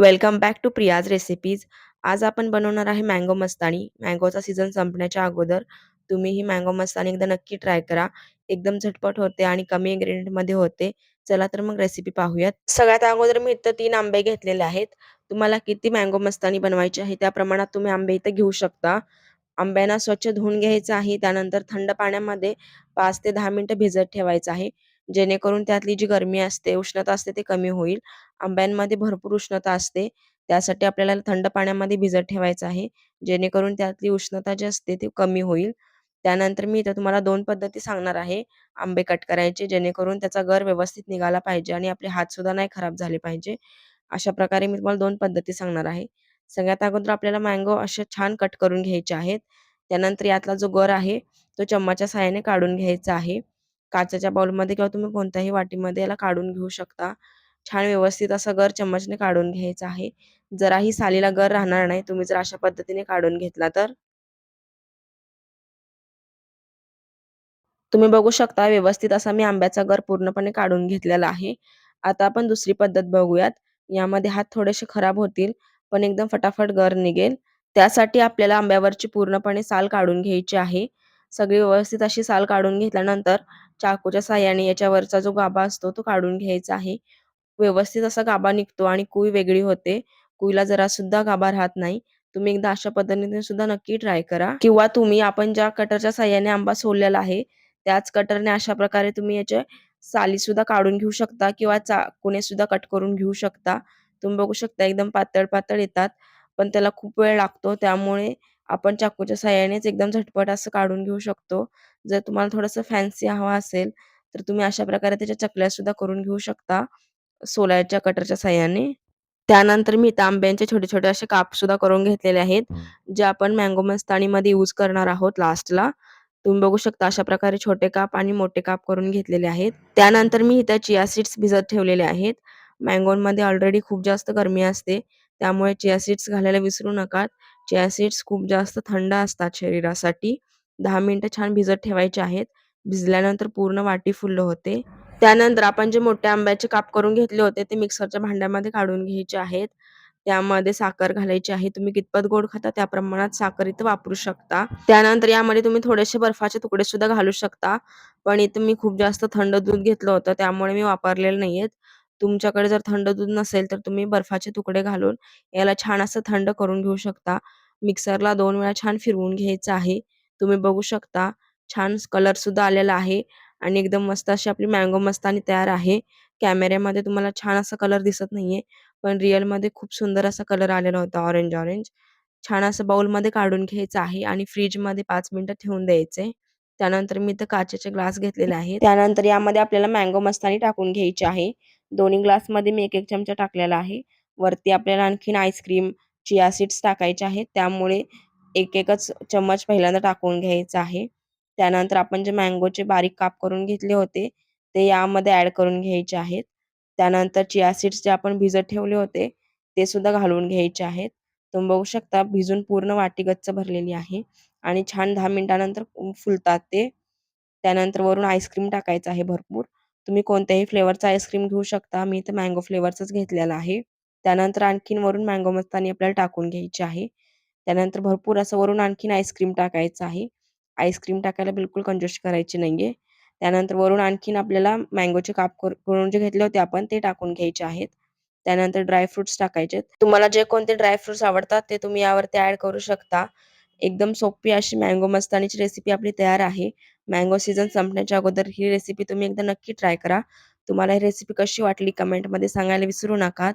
Welcome back to Priya's recipes. आज आपण बनवणार आहे मँगो मस्तानी. मँगोचा सीझन संपण्याच्या अगोदर तुम्ही ही मँगो मस्तानी एकदा नक्की ट्राय करा. एकदम झटपट होते आणि कमी मध्ये होते. चला तर मग रेसिपी पाहूयात. सगळ्यात अगोदर मी इथं तीन आंबे घेतलेले आहेत. तुम्हाला किती मँगो मस्तानी बनवायची आहे त्या प्रमाणात तुम्ही आंबे इथं घेऊ शकता. आंब्यांना स्वच्छ धुवून घ्यायचं आहे. त्यानंतर थंड पाण्यामध्ये पाच ते दहा मिनिटं भिजत ठेवायचं आहे. जेणेकरून त्यातली जी गरमी असते उष्णता असते ते कमी होईल. आंब्यांमध्ये भरपूर उष्णता असते. त्यासाठी आपल्याला थंड पाण्यामध्ये भिजत ठेवायचं आहे. जेणेकरून त्यातली उष्णता जी असते ती कमी होईल. त्यानंतर मी इथं तुम्हाला दोन पद्धती सांगणार आहे. आंबे कट करायचे जेणेकरून त्याचा गर व्यवस्थित निघाला पाहिजे आणि आपले हात सुद्धा नाही खराब झाले पाहिजे. अशा प्रकारे मी तुम्हाला दोन पद्धती सांगणार आहे. सगळ्यात अगोदर आपल्याला मँगो असे छान कट करून घ्यायचे आहेत. त्यानंतर यातला जो गर आहे तो चम्माच्या सहाय्याने काढून घ्यायचा आहे. काचेच्या बाउलमध्ये किंवा तुम्ही कोणत्याही वाटीमध्ये याला काढून घेऊ शकता. छान व्यवस्थित असा गर चम्मचने काढून घ्यायचा आहे. जराही सालीला गर राहणार नाही. तुम्ही जर अशा पद्धतीने काढून घेतला तर. तुम्ही बघू शकता व्यवस्थित असा मी आंब्याचा गर पूर्णपणे काढून घेतलेला आहे. आता आपण दुसरी पद्धत बघूयात. यामध्ये हात थोडेसे खराब होतील पण एकदम फटाफट गर निघेल. त्यासाठी आपल्याला आंब्यावरची पूर्णपणे साल काढून घ्यायची आहे. सगळी व्यवस्थित अशी साल काढून घेतल्यानंतर चाकूच्या साह्याने याच्यावरचा जो गाभा असतो तो काढून घ्यायचा आहे. व्यवस्थित असा गाभा निघतो आणि कुई वेगळी होते. कुईला जरा सुद्धा गाभा राहत नाही. तुम्ही एकदा अशा पद्धतीने सुद्धा नक्की ट्राय करा. किंवा तुम्ही आपण ज्या कटरच्या साह्याने आंबा सोललेला आहे त्याच कटरने अशा प्रकारे तुम्ही याचे साली सुद्धा काढून घेऊ शकता किंवा चाकूने सुद्धा कट करून घेऊ शकता. तुम्ही बघू शकता एकदम पातळ पातळ येतात. पण त्याला खूप वेळ लागतो. त्यामुळे आपण चाकूच्या साह्यानेच एकदम झटपट असं काढून घेऊ शकतो. जर तुम्हाला थोडंसं फॅन्सी हवा असेल तर तुम्ही अशा प्रकारे त्याच्या चकल्या सुद्धा करून घेऊ शकता सोलायच्या कटरच्या साह्याने. त्यानंतर मी तांब्यांचे छोटे छोटे असे काप सुद्धा करून घेतलेले आहेत जे आपण मँगो मध्ये यूज करणार आहोत लास्टला तुम्ही बघू शकता अशा प्रकारे छोटे काप आणि मोठे काप करून घेतलेले आहेत. त्यानंतर मी इथं चिया सीड्स भिजत ठेवलेले आहेत. मँगोमध्ये ऑलरेडी खूप जास्त गरमी असते त्यामुळे चिया सीड्स घालायला विसरू नका. चिया सीड्स खूप जास्त थंड असतात शरीरासाठी. दहा मिनिटं छान भिजत ठेवायचे आहेत. भिजल्यानंतर पूर्ण वाटी फुल्ल होते. त्यानंतर आपण जे मोठ्या आंब्याचे काप करून घेतले होते ते मिक्सरच्या भांड्यामध्ये काढून घ्यायचे आहेत. त्यामध्ये साखर घालायची आहे. तुम्ही कितपत गोड खाता त्या प्रमाणात साखर इथं वापरू शकता. त्यानंतर यामध्ये तुम्ही थोडेसे बर्फाचे तुकडे सुद्धा घालू शकता. पण इथं मी खूप जास्त थंड दूध घेतलं होतं त्यामुळे मी वापरलेलं नाहीयेत. तुमच्याकडे जर थंड दूध नसेल तर तुम्ही बर्फाचे तुकडे घालून याला छान असं थंड करून घेऊ शकता. मिक्सरला दोन वेळा छान फिरवून घ्यायचं आहे. तुम्ही बघू शकता छान कलर सुद्धा आलेला आहे आणि एकदम मस्त अशी आपली मँगो मस्तानी तयार आहे. कॅमेऱ्यामध्ये तुम्हाला छान असा कलर दिसत नाहीये पण रिअलमध्ये खूप सुंदर असा कलर आलेला होता ऑरेंज ऑरेंज. छान असं बाउलमध्ये काढून घ्यायचं आहे आणि फ्रीजमध्ये पाच मिनिटं ठेवून द्यायचे. त्यानंतर मी इथं काचेचे ग्लास घेतलेले आहे त्यानंतर यामध्ये आपल्याला मँगो मस्तानी टाकून घ्यायची आहे. दोन्ही ग्लासमध्ये मी एक एक चमचा टाकलेला आहे. वरती आपल्याला आणखीन आईस्क्रीम चिया सीड्स टाकायचे आहेत. त्यामुळे एक एकच चम्मच पहिल्यांदा टाकून घ्यायचा आहे. त्यानंतर आपण जे मँगोचे बारीक काप करून घेतले होते ते यामध्ये ऍड करून घ्यायचे आहेत. त्यानंतर चिया सीड्स जे आपण भिजत ठेवले होते ते सुद्धा घालून घ्यायचे आहेत. तुम्ही बघू शकता भिजून पूर्ण वाटी गच्च भरलेली आहे आणि छान दहा मिनिटानंतर फुलतात ते. त्यानंतर वरून आईस्क्रीम टाकायचं आहे भरपूर. तुम्ही कोणत्याही फ्लेवरचा आईस्क्रीम घेऊ शकता. मी इथे मँगो फ्लेवरचाच घेतलेला आहे. त्यानंतर आणखीन वरून मँगो मस्तानी आपल्याला टाकून घ्यायची आहे. त्यानंतर भरपूर असं वरून आणखीन आईस्क्रीम टाकायचं आहे. आईस्क्रीम टाकायला बिलकुल कंजूस करायची नाहीये. त्यानंतर वरून आणखीन आपल्याला मँगोचे काप करून जे घेतले होते आपण ते टाकून घ्यायचे आहेत. त्यानंतर ड्रायफ्रुट्स टाकायचे तुम्हाला जे कोणते ड्रायफ्रुट्स आवडतात ते तुम्ही यावरती ऍड करू शकता. एकदम सोपी अशी मँगो मस्तानीची रेसिपी आपली तयार आहे. मँगो सीझन संपण्याच्या अगोदर ही रेसिपी तुम्ही एकदा नक्की ट्राय करा. तुम्हाला ही रेसिपी कशी वाटली कमेंटमध्ये सांगायला विसरू नका.